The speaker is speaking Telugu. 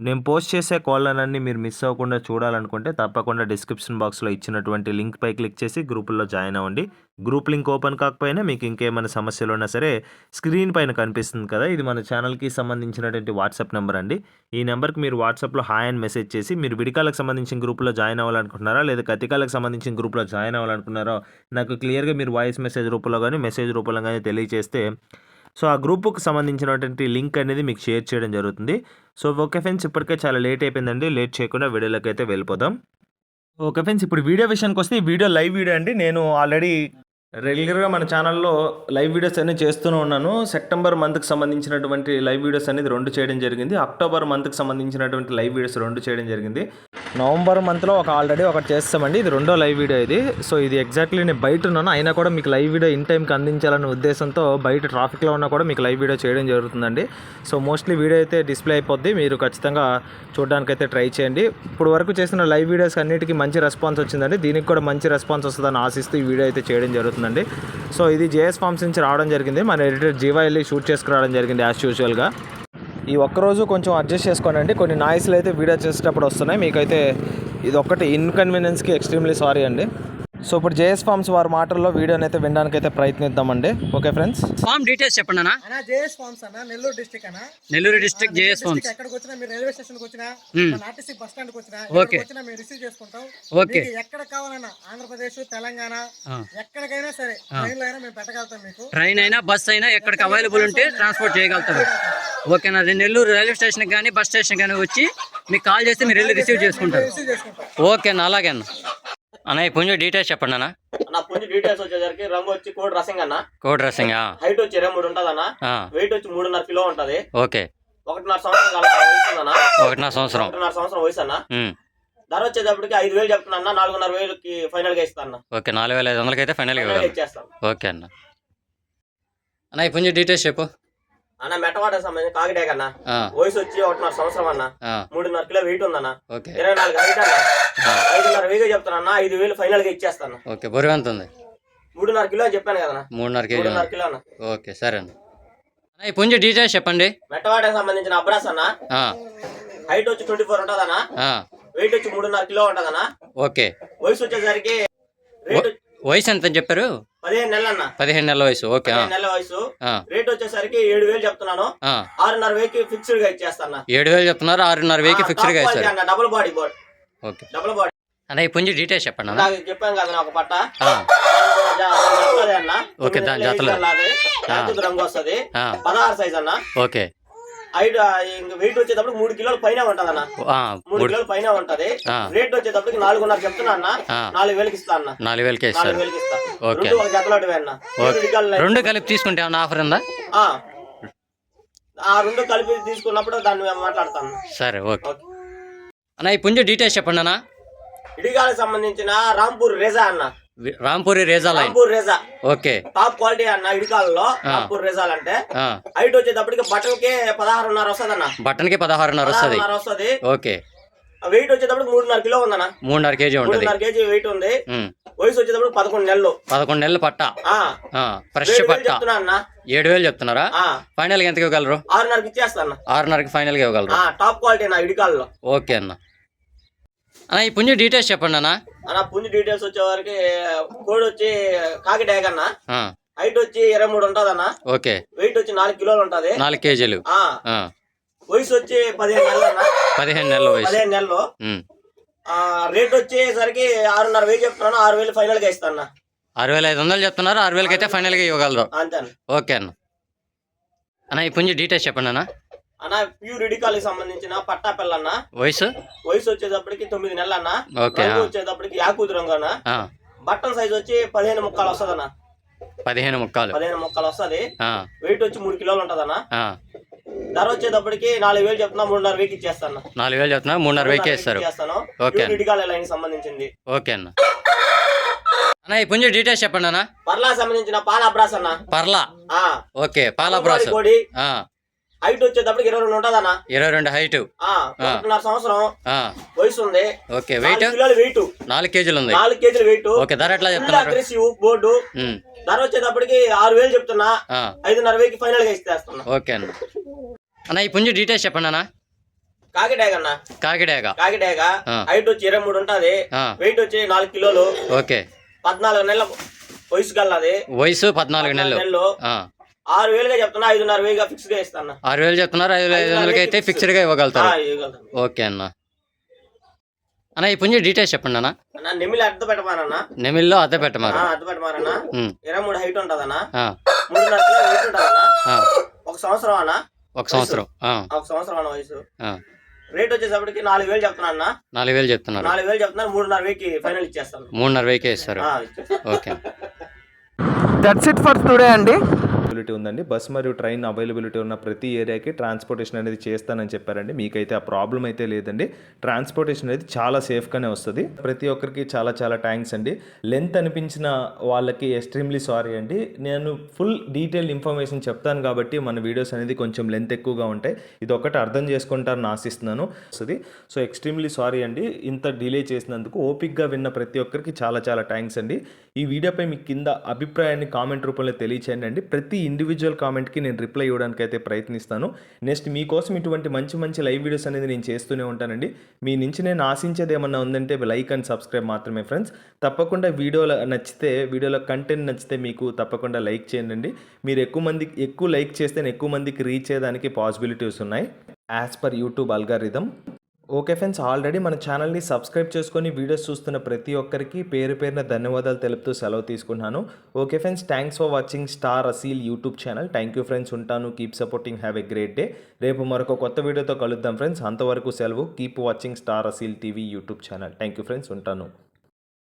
నేను పోస్ట్ చేసే కాళ్ళనన్నీ మీరు మిస్ అవ్వకుండా చూడాలనుకుంటే తప్పకుండా డిస్క్రిప్షన్ బాక్స్లో ఇచ్చినటువంటి లింక్ పై క్లిక్ చేసి గ్రూపుల్లో జాయిన్ అవ్వండి. గ్రూప్ లింక్ ఓపెన్ కాకపోయినా మీకు ఇంకేమైనా సమస్యలు ఉన్నా సరే స్క్రీన్ పైన కనిపిస్తుంది కదా ఇది మన ఛానల్కి సంబంధించినటువంటి వాట్సాప్ నెంబర్ అండి. ఈ నెంబర్కి మీరు వాట్సాప్లో హాయ్ అని మెసేజ్ చేసి మీరు విడికాలకు సంబంధించిన గ్రూప్లో జాయిన్ అవ్వాలనుకుంటున్నారా లేదా కతికాలకు సంబంధించిన గ్రూప్లో జాయిన్ అవ్వాలనుకున్నారో నాకు క్లియర్గా మీరు వాయిస్ మెసేజ్ రూపంలో కానీ మెసేజ్ రూపంలో కానీ తెలియజేస్తే సో ఆ గ్రూప్కి సంబంధించినటువంటి లింక్ అనేది మీకు షేర్ చేయడం జరుగుతుంది. సో ఓకే ఫ్రెండ్స్ ఇప్పటికే చాలా లేట్ అయిపోయిందండి. లేట్ చేయకుండా వీడియోలోకి అయితే వెళ్ళిపోదాం. ఓకే ఫ్రెండ్స్ ఇప్పుడు వీడియో విషయానికి వస్తే ఈ వీడియో లైవ్ వీడియో అండి. నేను ఆల్రెడీ రెగ్యులర్గా మన ఛానల్లో లైవ్ వీడియోస్ అన్ని చేస్తూనే ఉన్నాను. సెప్టెంబర్ మంత్కి సంబంధించినటువంటి లైవ్ వీడియోస్ అనేది రెండు చేయడం జరిగింది. అక్టోబర్ మంత్కి సంబంధించినటువంటి లైవ్ వీడియోస్ రెండు చేయడం జరిగింది. నవంబర్ మంత్లో ఒక ఆల్రెడీ ఒకటి చేస్తామండి. ఇది రెండో లైవ్ వీడియో ఇది. సో ఇది ఎగ్జాక్ట్లీ నేను బయట ఉన్నాను. అయినా కూడా మీకు లైవ్ వీడియో ఇన్ టైంకి అందించాలనే ఉద్దేశంతో బయట ట్రాఫిక్లో ఉన్నా కూడా మీకు లైవ్ వీడియో చేయడం జరుగుతుందండి. సో మోస్ట్లీ వీడియో అయితే డిస్ప్లే అయిపోద్ది. మీరు ఖచ్చితంగా చూడడానికైతే ట్రై చేయండి. ఇప్పుడు వరకు చేసిన లైవ్ వీడియోస్ అన్నిటికీ మంచి రెస్పాన్స్ వచ్చిందండి. దీనికి కూడా మంచి రెస్పాన్స్ వస్తుందని ఆశిస్తూ ఈ వీడియో అయితే చేయడం జరుగుతుందండి. సో ఇది జేఎస్ ఫార్మ్స్ నుంచి రావడం జరిగింది. మన ఎడిటర్ జీవా వెళ్ళి షూట్ చేసుకురావడం జరిగింది యాజ్ యూజువల్గా ఈ ఒక్కరోజు కొంచెం అడ్జస్ట్ చేసుకోనండి. కొన్ని నాయిస్లు అయితే వీడియో చేసేటప్పుడు వస్తున్నాయి. మీకైతే ఇది ఒక్కటి ఇన్కన్వీనియన్స్కి ఎక్స్ట్రీమ్లీ సారీ అండి. సో ఇప్పుడు జేఎస్ ఫార్మ్స్ వారి మాటల్లో వీడియోని అయితే వినడానికి అయితే ప్రయత్నిద్దామండి. Okay friends? ఫామ్ డీటెయిల్స్ చెప్పండి అన్న. అన్నా జేఎస్ ఫార్మ్స్ అన్న నెల్లూరు డిస్ట్రిక్ట్ అన్న. Nellore district JS farms. ఎక్కడికి వచ్చినా మీరు రైల్వే స్టేషన్కి వచ్చినా ఆర్టీసీ బస్ స్టాండ్కి వచ్చినా ఓకే. వచ్చినా మేము రిసీవ్ చేసుకుంటాం. ఓకే. ఎక్కడ కావాలన్నా ఆంధ్రప్రదేశ్ తెలంగాణ. ఎక్కడికైనా సరే ట్రైన్లో అయినా మేము పెట్టగలుగుతాం మీకు. ట్రైన్ అయినా బస్ అయినా ఎక్కడికి అవైలబుల్ ఉంటే ట్రాన్స్పోర్ట్ చేయగలుగుతారు ఓకేనా అది నెల్లూరు రైల్వే స్టేషన్ కానీ బస్ స్టేషన్ కానీ వచ్చి మీకు కాల్ చేస్తే మీరు వెళ్ళి రిసీవ్ చేసుకుంటారు. రిసీవ్ చేసుకుంటాం ఓకే అన్న అలాగే అన్న. అన్న కొంచెం డీటెయిల్స్ చెప్పండి అన్న. నా పుంజు డీటెయిల్స్ వచ్చేసరికి రంగు వచ్చి కోడ్ రసింగ్ అన్న. కోడ్ డ్రెస్సింగ్ హైట్ వచ్చి ఇరవై మూడు ఉంటది అన్న వెయిట్ వచ్చి మూడున్నర కిలో ఉంటది. ఓకే. ఒకటిన్నర సంవత్సరం వయసు ఉందన్న. ఒకటిన్నర సంవత్సరం. ఒకటిన్నర సంవత్సరం వయసు అన్న. ధర వచ్చేటప్పటికి ఐదు వేలు చెప్తున్నా అన్న నాలుగున్నర వేలకి ఫైనల్గా ఇస్తాను ఓకే నాలుగు వేల ఐదు వందలకి అయితే ఫైనల్గా ఫైనల్ ఇవ్వగలరు ఇచ్చేస్తాను ఓకే అన్న. అన్న కొంచెం డీటెయిల్స్ చెప్పు. అన్న మెట్టవాట సంబంధించి కాకిడాక్ అన్న ఆ, వయసు వచ్చి ఒకటిన్నర సంవత్సరం అన్న మూడున్నర కిలో వెయిట్ ఉందన్న ఇరవై నాలుగు హైట్ అన్న ఐదున్నర వేగా చెప్తాను అన్న ఐదు వేలు ఫైనల్గా ఇచ్చేస్తాను. ఓకే బరువు ఎంత ఉంది? మూడున్నర కిలో చెప్పాను కదా మూడున్నర కిలో. అన్న. ఓకే సరే అన్న. అన్న కొంచెం డీటెయిల్స్ చెప్పండి. మెట్టవాటకి సంబంధించిన అబ్రాస్ అన్న హైట్ వచ్చి ట్వంటీ ఫోర్ ఉంటదన్న వెయిట్ వచ్చి మూడున్నర కిలో ఉంటదన్న ఓకే. వయసు వచ్చేసరికి రేట్ వయసు ఎంత అని చెప్పారు? పదిహేను నెలలు అన్న పదిహేను నెలల వయసు ఓకే పదిహేను నెలల వయసు. రేట్ వచ్చేసరికి ఏడు వేలు చెప్తున్నాను. ఆరున్నర వేలకి ఫిక్స్డ్గా ఇచ్చేస్తాను. ఏడు వేలు చెప్తున్నారు ఆరున్నర వేకి ఫిక్స్డ్గా ఇస్తారు అన్న double body board okay. Double body అన్న ఈ పుంజి డీటెయిల్స్ చెప్పండి అన్న. చెప్పాను కదా నాకు పట్ట. ఓకే, దాని జతలు. జాతి రంగు వస్తది. పదహారు సైజ్ అన్న. ఓకే. హైట్ వెయిట్ వచ్చేటప్పుడు మూడు కిలోల పైన ఉంటది అన్న మూడు కిలోల పైన ఉంటది. రేట్ వచ్చేటప్పటికి నాలుగున్నర చెప్తున్నా అన్న. నాలుగు వేలకి ఇస్తా అన్న. నాలుగు వేలకే నాలుగు వేలకి ఇస్తా. రెండు ఒక జతలోటివే అన్న. రెండు కలిపి తీసుకుంటే ఆఫర్ ఉందా? ఆ. రెండు కలిపి తీసుకున్నప్పుడు దాన్ని మాట్లాడతాను సరే ఓకే. అన్న ఈ పుంజి డీటెయిల్స్ చెప్పండి అన్న. ఇడిగాలకు సంబంధించిన రాంపూర్ రేజా అన్న. Rampuri Reza line. Rampur Reza. Okay. Top quality అన్న ఇడికాలలో రాంపూర్ రేజాలు అంటే హైట్ వచ్చేటప్పటికి బటన్కి పదహారున్నర వస్తుంది అన్న బటన్కి పదహారున్నర వస్తుంది. వస్తుంది. ఓకే. వెయిట్ వచ్చేటప్పుడు మూడున్నర కిలో ఉందన్న. మూడున్నర కేజీ ఉంటుంది. కేజీ వెయిట్ ఉంది. వయసు వచ్చేటప్పుడు పదకొండు నెలలు. పదకొండు నెలలు పట్ట. ఫ్రెష్ పట్ట. అన్న. ఏడు వేలు చెప్తున్నారా? ఆ. ఫైనల్గా ఎంతకి ఇవ్వగలరు? ఆరున్నరకి ఇచ్చేస్తా అన్న. ఆరున్నరకి ఫైనల్గా ఇవ్వగలరు. ఆ టాప్ క్వాలిటీ నా ఇడికాలలో ఓకే అన్న. అన్న ఈ పుంజి డీటెయిల్స్ చెప్పండి అన్న. అన్న పుంజు డీటెయిల్స్ వచ్చేవారికి కోడ్ వచ్చి కాకి ట్యాగ్ అన్న. హైట్ వచ్చి ఇరవై మూడు ఉంటది అన్న. ఓకే. వెయిట్ వచ్చి నాలుగు కిలోలు ఉంటది. నాలుగు కేజీలు. వయసు వచ్చి పదిహేను నెలలు అన్న. పదిహేను నెలల పదిహేను నెలలు. రేట్ వచ్చేసరికి ఆరున్నర వేలు చెప్తున్నాను ఆరు వేలు ఫైనల్గా ఇస్తాను అన్న. ఆరు వేల ఐదు వందలు చెప్తున్నారు ఆరు వేలకి అయితే ఫైనల్గా ఇవ్వగలరు. అంతే ఓకే అన్న. అన్న ఈ పుంజి డీటెయిల్స్ చెప్పండి అన్న. అన్న ప్యూర్ ఇడికాలకి సంబంధించిన పట్టా పిల్ల అన్న వయసు? వయసు వచ్చేటప్పటికి తొమ్మిది నెలలు అన్న రంగు వచ్చేటప్పటికి యాకూతు రంగు అన్న బట్టన్ సైజ్ వచ్చి పదిహేను ముక్కలు వస్తుంది అన్న పదిహేను ముక్కాలు. పదిహేను ముక్కలు వస్తది. వెయిట్ వచ్చి మూడు కిలోలు ఉంటది అన్న ధర వచ్చేటప్పటికి నాలుగు వేలు చెప్తున్నా మూడున్నర వేకి ఇచ్చేస్తాను. నాలుగు వేలు చెప్తున్నారు మూడున్నర వేకే ఇస్తారు. ఓకే. ఇడికాల లైన్ సంబంధించింది? ఓకే అన్న. అన్న ఈ పుంజు డీటెయిల్స్ చెప్పండి అన్న. పర్లా సంబంధించిన పాల అబ్రాస్ అన్న. పర్లా. ఓకే పాల బ్రాస్ కోడి. ఆ, హైట్ వచ్చేటప్పటికి ఇరవై రెండు ఉంటుంది అన్న ఇరవై రెండు హైట్. ఒకటిన్నర సంవత్సరం వయసు ఉంది. ఓకే వెయిట్ కిలోలు వెయిట్ నాలుగు కేజీలు ఉంది. నాలుగు కేజీలు వెయిట్ ఓకే ధర ఎట్లా చెప్తున్నారు? అగ్రెసివ్ బోర్డు ధర వచ్చేటప్పటికి ఆరు వేలు చెప్తున్నా. ఐదున్నర వేలకి ఫైనల్గా ఇస్తేస్తున్నా ఓకే అన్న. అన్న ఈ పుంజు డీటెయిల్స్ చెప్పండి అన్న. కాకిడాగ అన్న. కాకిడేగా కాకిడాగ. హైట్ వచ్చి ఇరవై మూడు ఉంటది. వెయిట్ వచ్చి నాలుగు కిలోలు. ఓకే. పద్నాలుగు నెలల వయసు గల్లది వయసు పద్నాలుగు నెలలు. ఆరు వేలుగా చెప్తున్నా ఐదున్నర వేలుగా ఫిక్స్గా ఇస్తాను ఆరు వేలు చెప్తున్నారు ఐదు వేల ఐదు వందలకి అయితే ఫిక్స్డ్గా ఇవ్వగలుగుతారు. ఓకే అన్న. అన్న ఈ పుంజు డీటెయిల్స్ చెప్పండి అన్న. అన్న నెమ్మిలి అర్థ పెట్టమానన్నా నెమిల్లో అద్దె పెట్టమారు. అర్థ పెట్టమారన్నా ఇరవై మూడు హైట్ ఉంటదన్నా. ఆ, మూడున్నర కిలో వెయిట్ ఉంటదన్నా. ఆ, ఒక సంవత్సరం అన్న. ఒక సంవత్సరం. ఆ, ఒక సంవత్సరం అన్న వయసు. ఆ, రేట్ వచ్చేసప్పటికి నాలుగు వేలు చెప్తున్నా అన్న. నాలుగు వేలు చెప్తున్నారు. నాలుగు వేలు చెప్తున్నా మూడున్నర వేలకి ఫైనల్ ఇచ్చేస్తాను. మూడున్నర వేకే ఇస్తారు. Okay. That's it for today అండి. అవైలబిలిటీ ఉందండి. బస్ మరియు ట్రైన్ అవైలబిలిటీ ఉన్న ప్రతి ఏరియాకి ట్రాన్స్పోర్టేషన్ అనేది చేస్తానని చెప్పారండి. మీకైతే ఆ ప్రాబ్లం అయితే లేదండి. ట్రాన్స్పోర్టేషన్ అనేది చాలా సేఫ్గానే వస్తుంది. ప్రతి ఒక్కరికి చాలా చాలా థ్యాంక్స్ అండి. లెంత్ అనిపించిన వాళ్ళకి ఎక్స్ట్రీమ్లీ సారీ అండి. నేను ఫుల్ డీటెయిల్ ఇన్ఫర్మేషన్ చెప్తాను కాబట్టి మన వీడియోస్ అనేది కొంచెం లెంత్ ఎక్కువగా ఉంటాయి. ఇది ఒకటి అర్థం చేసుకుంటారని ఆశిస్తున్నాను. వస్తుంది. సో ఎక్స్ట్రీమ్లీ సారీ అండి. ఇంత డిలే చేసినందుకు ఓపిక్గా విన్న ప్రతి ఒక్కరికి చాలా చాలా థ్యాంక్స్ అండి. ఈ వీడియోపై మీ కింద అభిప్రాయాన్ని కామెంట్ రూపంలో తెలియచేయండి. అండి ప్రతి ఇండివిజువల్ కామెంట్కి నేను రిప్లై ఇవ్వడానికి అయితే ప్రయత్నిస్తాను. నెక్స్ట్ మీకోసం ఇటువంటి మంచి మంచి లైవ్ వీడియోస్ అనేది నేను చేస్తూనే ఉంటానండి. మీ నుంచి నేను ఆశించేది ఏమన్నా ఉందంటే లైక్ అండ్ సబ్స్క్రైబ్ మాత్రమే ఫ్రెండ్స్ తప్పకుండా వీడియోలో నచ్చితే వీడియోలో కంటెంట్ నచ్చితే మీకు తప్పకుండా లైక్ చేయండి మీరు ఎక్కువ మంది ఎక్కువ లైక్ చేస్తే ఎక్కువ మందికి రీచ్ అయ్యేదానికి పాసిబిలిటీస్ ఉన్నాయి. As per YouTube algorithm okay friends already మన ఛానల్ని సబ్స్క్రైబ్ చేసుకొని వీడియోస్ చూస్తున్న ప్రతి ఒక్కరికి పేరు పేరున ధన్యవాదాలు తెలుపుతూ సెలవు తీసుకున్నాను okay friends thanks for watching star Aseel YouTube channel. Thank you friends ఉంటాను. Keep supporting have a great day రేపు మరొక కొత్త వీడియోతో కలుద్దాం ఫ్రెండ్స్. అంతవరకు సెలవు. Keep watching star Aseel TV YouTube channel. Thank you friends ఉంటాను.